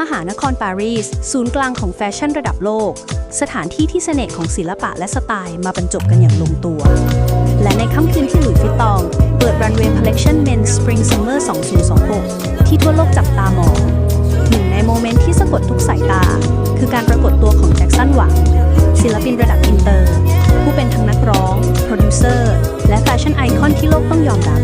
มหานครปารีส ศูนย์กลางของแฟชั่นระดับโลก สถานที่ที่เสน่ห์ของศิลปะและสไตล์มาบรรจบกันอย่างลงตัว และในค่ำคืนที่หลุยส์ฟิตตอง เปิดรันเวย์ Collection Men's Spring Summer 2026 ที่ทั่วโลกจับตามองหนึ่งในโมเมนต์ที่สะกดทุกสายตา คือการปรากฏตัวของแจ็คสันหวัง ศิลปินระดับอินเตอร์ ผู้เป็นทั้งนักร้อง โปรดิวเซอร์ และแฟชั่นไอคอนที่โลกต้องยอมรับ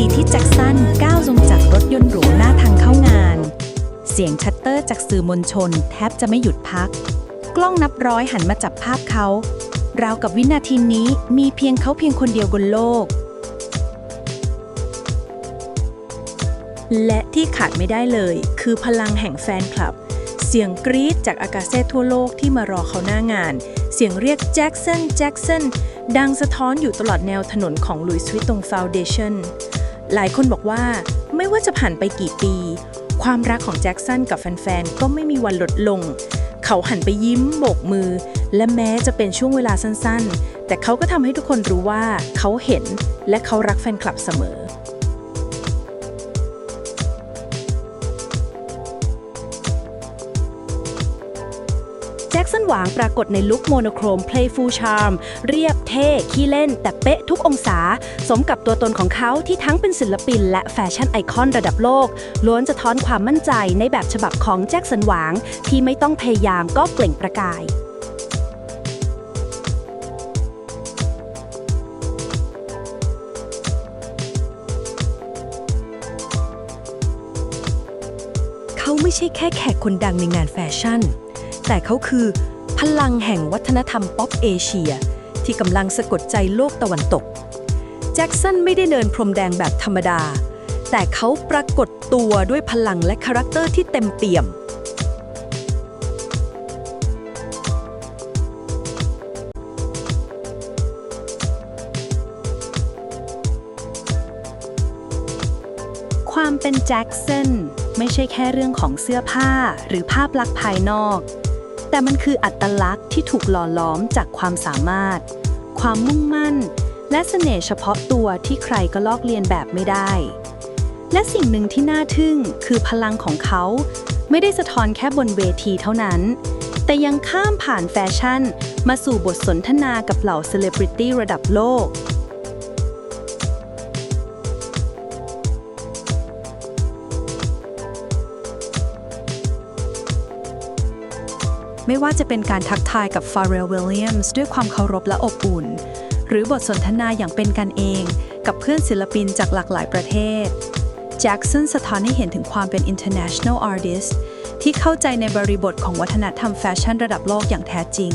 ทีที่แจ็คสันก้าวลงจากรถยนต์หรูหน้าทางเข้างาน เสียงชัตเตอร์จากสื่อมวลชน แทบจะไม่หยุดพัก กล้องนับร้อยหันมาจับภาพเขา ราวกับวินาทีนี้มีเพียงเขาเพียงคนเดียวบนโลก และที่ขาดไม่ได้เลย คือพลังแห่งแฟนคลับ เสียงกรี๊ดจากอากาเซ่ทั่วโลกที่มารอเขาหน้างาน เสียงเรียกแจ็คสันแจ็คสันดังสะท้อนอยู่ตลอดแนวถนนของลุยส์วิตตงฟาวเดชั่น หลายคนบอกว่าไม่ว่าจะผ่านไปกี่ปี ความรักของแจ็คสันกับแฟนๆ ก็ไม่มีวันลดลง เขาหันไปยิ้มโบกมือ และแม้จะเป็นช่วงเวลาสั้นๆ แต่เขาก็ทำให้ทุกคนรู้ว่าเขาเห็นและเขารักแฟนคลับเสมอ จ็คสันหวางปรากฏในลุคโมโนโครม Playful Charm เรียบเท่ขี้เล่น แต่เป๊ะทุกองศา สมกับตัวตนของเขาที่ทั้งเป็นศิลปิน และแฟชั่นไอคอนระดับโลก ล้วนจะท้อนความมั่นใจในแบบฉบับของแจ็คสันหวาง ที่ไม่ต้องพยายามก็เปล่งประกายเขาไม่ใช่แค่แขกคนดังในงานแฟชั่น แต่เขาคือ พลังแห่งวัฒนธรรมป๊อปเอเชีย ที่กำลังสะกดใจโลกตะวันตก แจ็คสันไม่ได้เดินพรมแดงแบบธรรมดา แต่เขาปรากฏตัวด้วยพลังและคาแรคเตอร์ที่เต็มเปี่ยมความเป็นแจ็คสันไม่ใช่แค่เรื่องของเสื้อผ้าหรือภาพลักษณ์ภายนอก แต่มันคืออัตลักษณ์ที่ถูกหล่อล้อมจากความสามารถ ความมุ่งมั่น และเสน่ห์เฉพาะตัวที่ใครก็ลอกเลียนแบบไม่ได้ และสิ่งหนึ่งที่น่าทึ่งคือพลังของเขา ไม่ได้สะท้อนแค่บนเวทีเท่านั้น แต่ยังข้ามผ่านแฟชั่น มาสู่บทสนทนากับเหล่าเซเลบริตี้ระดับโลก ไม่ว่าจะเป็นการทักทายกับฟาเรลวิลเลียมส์ด้วยความเคารพและอบอุ่น หรือบทสนทนาอย่างเป็นกันเอง กับเพื่อนศิลปินจากหลากหลายประเทศแจ็กสันสะท้อนให้เห็นถึงความเป็น international artist ที่เข้าใจในบริบทของวัฒนธรรมแฟชั่นระดับโลกอย่างแท้จริง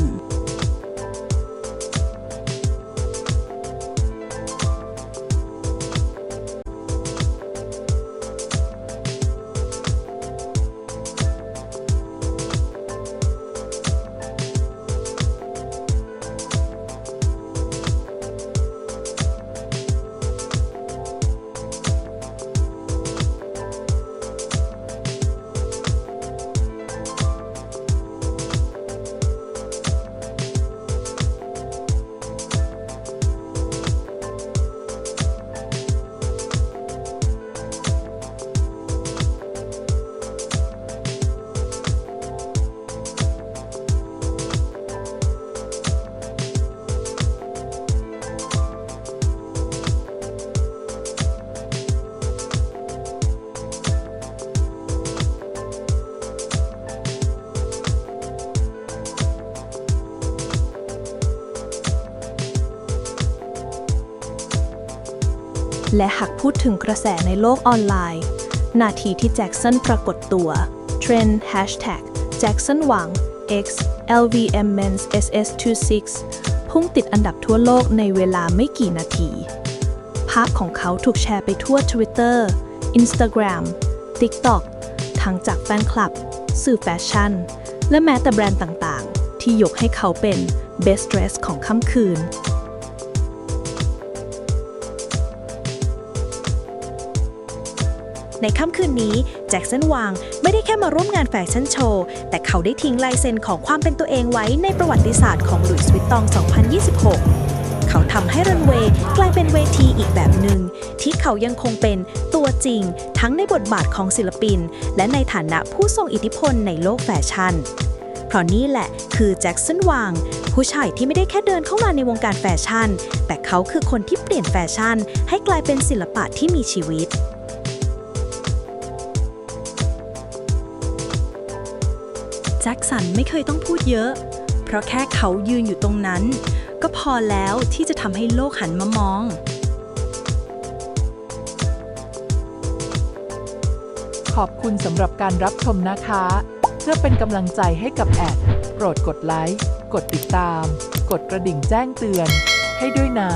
และหากพูดถึงกระแสในโลกออนไลน์ นาทีที่แจ็คสันปรากฏตัวเทรนด์ Hashtag แจ็คสันหวัง X LVM Men's SS26 พุ่งติดอันดับทั่วโลกในเวลาไม่กี่นาที ภาพของเขาถูกแชร์ไปทั่ว Twitter Instagram TikTok ทั้งจากแฟนคลับ สื่อแฟชั่น และแม้แต่แบรนด์ต่างๆ ที่ยกให้เขาเป็น Best Dress ของค่ำคืน ในค่ำคืนนี้แจ็คสันวางไม่ได้แค่มาร่วมงานแฟชั่นโชว์ แต่เขาได้ทิ้งลายเซ็นของความเป็นตัวเองไว้ในประวัติศาสตร์ของหลุยส์วิตตอง 2026 เขาทำให้รันเวย์กลายเป็นเวทีอีกแบบหนึ่งที่เขายังคงเป็นตัวจริง ทั้งในบทบาทของศิลปิน และในฐานะผู้ทรงอิทธิพลในโลกแฟชั่น เพราะนี่แหละคือแจ็คสันวางผู้ชายที่ไม่ได้แค่เดินเข้ามาในวงการแฟชั่น แต่เขาคือคนที่เปลี่ยนแฟชั่น ให้กลายเป็นศิลปะที่มีชีวิต แจ็คสันไม่เคยต้องพูดเยอะ เพราะแค่เขายืนอยู่ตรงนั้น ก็พอแล้วที่จะทำให้โลกหันมามอง ขอบคุณสำหรับการรับชมนะคะ เพื่อเป็นกำลังใจให้กับแอด โปรดกดไลค์ กดติดตาม กดกระดิ่งแจ้งเตือน ให้ด้วยนะ